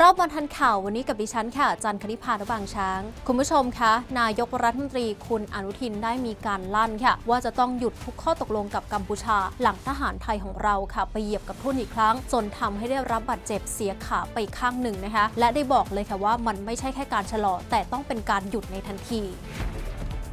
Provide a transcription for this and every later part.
รอบวันทันข่าววันนี้กับดิฉันค่ะจันคณิพานุบางช้าง คุณผู้ชมคะนายกรัฐมนตรีคุณอนุทินได้มีการลั่นค่ะ ว่าจะต้องหยุดทุกข้อตกลงกับกัมพูชา หลังทหารไทยของเราค่ะ ไปเหยียบกับทุ่นอีกครั้ง จนทำให้ได้รับบาดเจ็บเสียขาไปข้างหนึ่งนะคะ และได้บอกเลยค่ะว่ามันไม่ใช่แค่การชะลอแต่ต้องเป็นการหยุดในทันที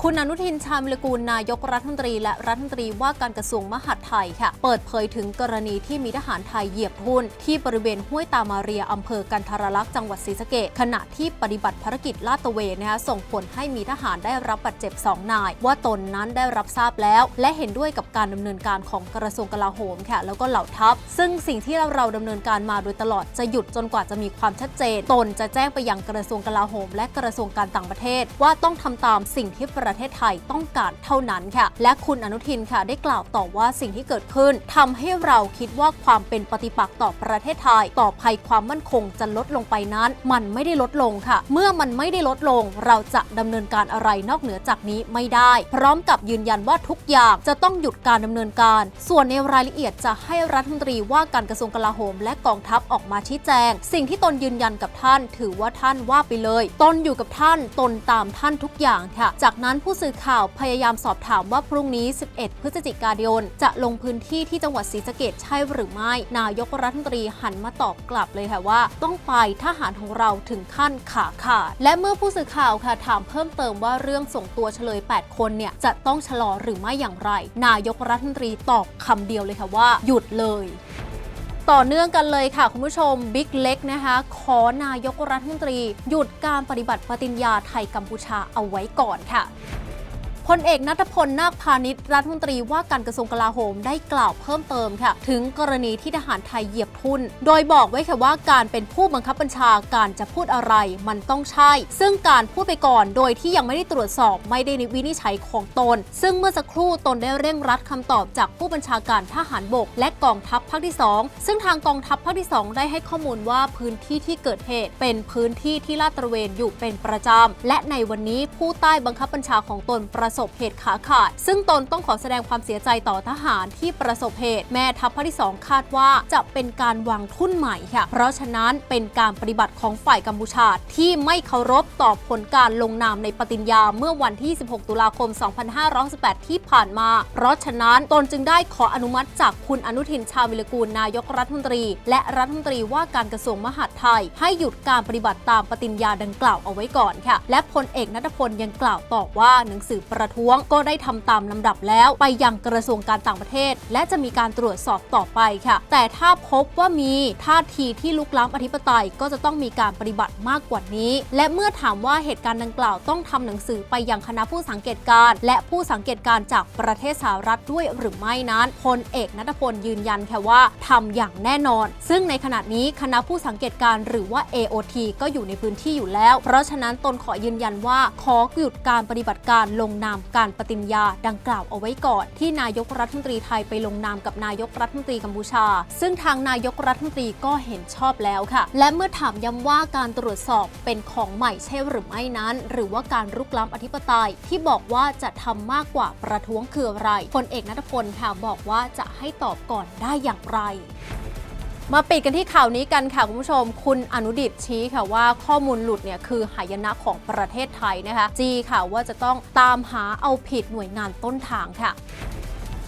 คุณอนุทินชาญวิรกูลนายกรัฐมนตรี และรัฐมนตรีว่าการกระทรวงมหาดไทยค่ะ เปิดเผยถึงกรณีที่มีทหารไทยเหยียบทุ่นที่บริเวณห้วยตามาเรียอำเภอกันทรลักษณ์จังหวัดศรีสะเกษขณะที่ปฏิบัติภารกิจลาดตระเวนนะคะส่งผลให้มีทหารได้รับบาดเจ็บสองนาย ว่าตนนั้นได้รับทราบแล้ว และเห็นด้วยกับการดำเนินการของกระทรวงกลาโหมค่ะแล้วก็เหล่าทัพ ซึ่งสิ่งที่เราเราดำเนินการมาโดยตลอดจะหยุดจนกว่าจะมีความชัดเจน ตนจะแจ้งไปยังกระทรวงกลาโหม และกระทรวงการต่างประเทศ ว่าต้องทำตามสิ่งที่ประประเทศไทยต้องการเท่านั้นค่ะ และคุณอนุทินค่ะได้กล่าวต่อว่าสิ่งที่เกิดขึ้นทำให้เราคิดว่าความเป็นปฏิปักษ์ต่อประเทศไทย ต่อภัยความมั่นคงจะลดลงไปนั้น มันไม่ได้ลดลงค่ะ เมื่อมันไม่ได้ลดลง เราจะดำเนินการอะไรนอกเหนือจากนี้ไม่ได้ พร้อมกับยืนยันว่าทุกอย่างจะต้องหยุดการดำเนินการ ส่วนในรายละเอียดจะให้รัฐมนตรีว่าการกระทรวงกลาโหม และกองทัพออกมาชี้แจง สิ่งที่ตนยืนยันกับท่าน ถือว่าท่านว่าไปเลย ตนอยู่กับท่าน ตนตามท่านทุกอย่างค่ะ จากนั้นผู้สื่อข่าวพยายามสอบถามว่าพรุ่งนี้ 11 พฤศจิกายน จะลงพื้นที่ที่จังหวัดศรีสะเกษใช่หรือไม่ นายกรัฐมนตรีหันมาตอบกลับเลยค่ะว่า ต้องไปทหารของเราถึงขั้นขาขาดและเมื่อผู้สื่อข่าวค่ะถามเพิ่มเติมว่าเรื่องส่งตัวเฉลย 8 คนเนี่ยจะต้องชะลอหรือไม่อย่างไร นายกรัฐมนตรีตอบคำเดียวเลยค่ะว่า หยุดเลย ต่อเนื่องกันเลยค่ะ คุณผู้ชมบิ๊กเล็กนะคะขอนายกรัฐมนตรี หยุดการปฏิบัติปฏิญญาไทยกัมพูชาเอาไว้ก่อนค่ะ พลเอกนัทพลนาคพาณิชย์รัฐมนตรีว่าการกระทรวงกลาโหมได้กล่าวเพิ่มเติมค่ะ ถึงกรณีที่ทหารไทยเหยียบทุน โดยบอกไว้ค่ะว่าการเป็นผู้บังคับบัญชาการจะพูดอะไรมันต้องใช่ ซึ่งการพูดไปก่อนโดยที่ยังไม่ได้ตรวจสอบไม่ได้วินิจฉัยของตน ซึ่งเมื่อสักครู่ตนได้เร่งรัดคำตอบจากผู้บัญชาการทหารบก และกองทัพภาคที่ 2 ซึ่งทางกองทัพภาคที่ 2 ได้ให้ข้อมูลว่าพื้นที่ที่เกิดเหตุ เป็นพื้นที่ที่ลาดตระเวนอยู่เป็นประจำและในวันนี้ผู้ใต้บังคับบัญชาของตนประสบบเหตุขาขาด ซึ่งตนต้องขอแสดงความเสียใจต่อทหารที่ประสบเหตุ แม่ทัพภาคที่ 2 คาดว่าจะเป็นการวางทุ่นใหม่ค่ะ เพราะฉะนั้นเป็นการปฏิบัติของฝ่ายกัมพูชาที่ไม่เคารพต่อผลการลงนามในปฏิญญาเมื่อวันที่ 16 ตุลาคม 2518 ที่ผ่านมา เพราะฉะนั้นตนจึงได้ขออนุมัติจากคุณอนุทินชาญวิรกูลนายกรัฐมนตรี และรัฐมนตรีว่าการกระทรวงมหาดไทย ให้หยุดการปฏิบัติตามปฏิญญาดังกล่าวเอาไว้ก่อนค่ะ และพลเอกนัทพลยังกล่าวต่อว่าหนังสือประท้วงก็ได้ทำตามลำดับแล้ว ไปยังกระทรวงการต่างประเทศ และจะมีการตรวจสอบต่อไปค่ะ แต่ถ้าพบว่ามีท่าทีที่ลุกล้ำอธิปไตยก็จะต้องมีการปฏิบัติมากกว่านี้ และเมื่อถามว่าเหตุการณ์ดังกล่าวต้องทำหนังสือไปยังคณะผู้สังเกตการณ์และผู้สังเกตการณ์จากประเทศสหรัฐด้วยหรือไม่นั้นพลเอกนัทพลยืนยันแค่ว่าทำอย่างแน่นอน ซึ่งในขณะนี้คณะผู้สังเกตการณ์หรือว่า AOT ก็อยู่ในพื้นที่อยู่แล้ว เพราะฉะนั้นตนขอยืนยันว่าขอหยุดการปฏิบัติการลงนามการปฏิญญาดังกล่าวเอาไว้ก่อน ที่นายกรัฐมนตรีไทยไปลงนามกับนายกรัฐมนตรีกัมพูชา ซึ่งทางนายกรัฐมนตรีก็เห็นชอบแล้วค่ะ และเมื่อถามย้ำว่าการตรวจสอบเป็นของใหม่ใช่หรือไม่นั้น หรือว่าการรุกล้ำอธิปไตย ที่บอกว่าจะทำมากกว่าประท้วงคืออะไรพลเอกนัทพลค่ะบอกว่าจะให้ตอบก่อนได้อย่างไร มาปิดกันที่ข่าวนี้กันค่ะคุณผู้ชม คุณอนุดิตชี้ค่ะว่าข้อมูลหลุดเนี่ยคือหายนะของประเทศไทยนะคะ จีค่ะว่าจะต้องตามหาเอาผิดหน่วยงานต้นทางค่ะ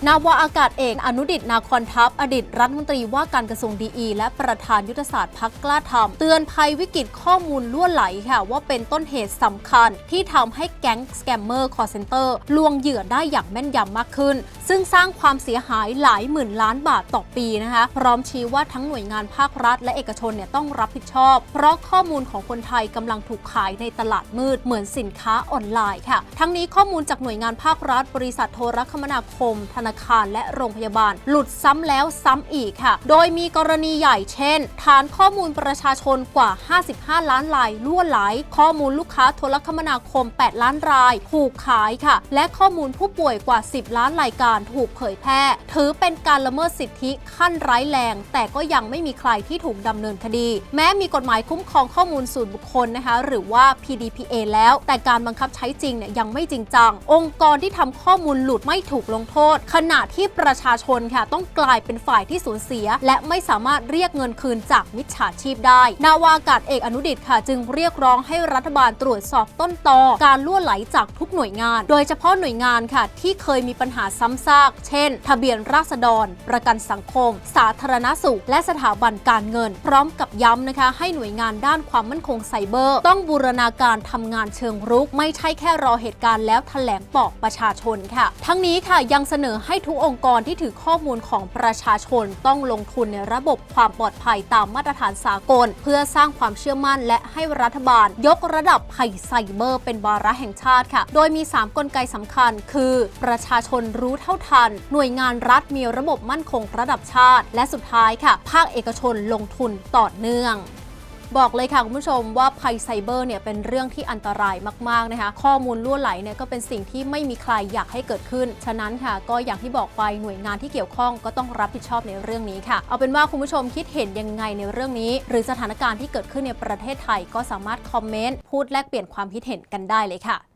นาวาอากาศเอกอนุดิตนาคอนทัพ อดีตรัฐมนตรีว่าการกระทรวงดีอี และประธานยุทธศาสตร์พักกล้าทำเตือนภัยวิกฤตข้อมูลล่วไหลค่ะ ว่าเป็นต้นเหตุสำคัญที่ทำให้แก๊งสแกมเมอร์คอร์เซนเตอร์ลวงเหยื่อได้อย่างแม่นยำมากขึ้น ซึ่งสร้างความเสียหายหลายหมื่นล้านบาทต่อปีนะคะ พร้อมชี้ว่าทั้งหน่วยงานภาครัฐ และเอกชนเนี่ยต้องรับผิดชอบ เพราะข้อมูลของคนไทยกำลังถูกขายในตลาดมืดเหมือนสินค้าออนไลน์ค่ะ ทั้งนี้ข้อมูลจากหน่วยงานภาครัฐ บริษัทโทรคมนาคมธนาคารและโรงพยาบาล หลุดซ้ำแล้วซ้ำอีกค่ะ โดยมีกรณีใหญ่เช่น ฐานข้อมูลประชาชนกว่า 55 ล้านรายล่วไหล ข้อมูลลูกค้าโทรคมนาคม 8 ล้านราย ถูกขายค่ะ และข้อมูลผู้ป่วยกว่า 10 ล้านรายการถูกเผยแพร่ ถือเป็นการละเมิดสิทธิขั้นร้ายแรง แต่ก็ยังไม่มีใครที่ถูกดำเนินคดี แม้มีกฎหมายคุ้มครองข้อมูลส่วนบุคคลนะคะ หรือว่า PDPA แล้ว แต่การบังคับใช้จริงเนี่ยยังไม่จริงจัง องค์กรที่ทำข้อมูลหลุดไม่ถูกลงโทษขณะที่ประชาชนค่ะต้องกลายเป็นฝ่ายที่สูญเสีย และไม่สามารถเรียกเงินคืนจากมิจฉาชีพได้ นาวากาศเอกอนุดิตค่ะ จึงเรียกร้องให้รัฐบาลตรวจสอบต้นตอการล่วไหลจากทุกหน่วยงาน โดยเฉพาะหน่วยงานค่ะ ที่เคยมีปัญหาซ้ำซาก เช่น ทะเบียนราษฎร ประกันสังคม สาธารณสุข และสถาบันการเงิน พร้อมกับย้ำนะคะ ให้หน่วยงานด้านความมั่นคงไซเบอร์ ต้องบูรณาการทำงานเชิงรุก ไม่ใช่แค่รอเหตุการณ์แล้วแถลงบอกประชาชนค่ะ ทั้งนี้ค่ะยังเสนอให้ทุกองค์กรที่ถือข้อมูลของประชาชนต้องลงทุนในระบบความปลอดภัยตามมาตรฐานสากล เพื่อสร้างความเชื่อมั่น และให้รัฐบาล ยกระดับภัยไซเบอร์ เป็นวาระแห่งชาติค่ะ โดยมี 3 กลไกสำคัญ คือ ประชาชนรู้เท่าทัน หน่วยงานรัฐมีระบบมั่นคงระดับชาติ และสุดท้ายค่ะ ภาคเอกชนลงทุนต่อเนื่อง บอกเลยค่ะคุณผู้ชมว่าภัยไซเบอร์เนี่ยเป็นเรื่องที่อันตรายมากๆนะคะ ข้อมูลล่วไหลเนี่ยก็เป็นสิ่งที่ไม่มีใครอยากให้เกิดขึ้น ฉะนั้นค่ะก็อย่างที่บอกไปหน่วยงานที่เกี่ยวข้องก็ต้องรับผิดชอบในเรื่องนี้ค่ะ เอาเป็นว่าคุณผู้ชมคิดเห็นยังไงในเรื่องนี้ หรือสถานการณ์ที่เกิดขึ้นในประเทศไทยก็สามารถคอมเมนต์พูดแลกเปลี่ยนความคิดเห็นกันได้เลยค่ะ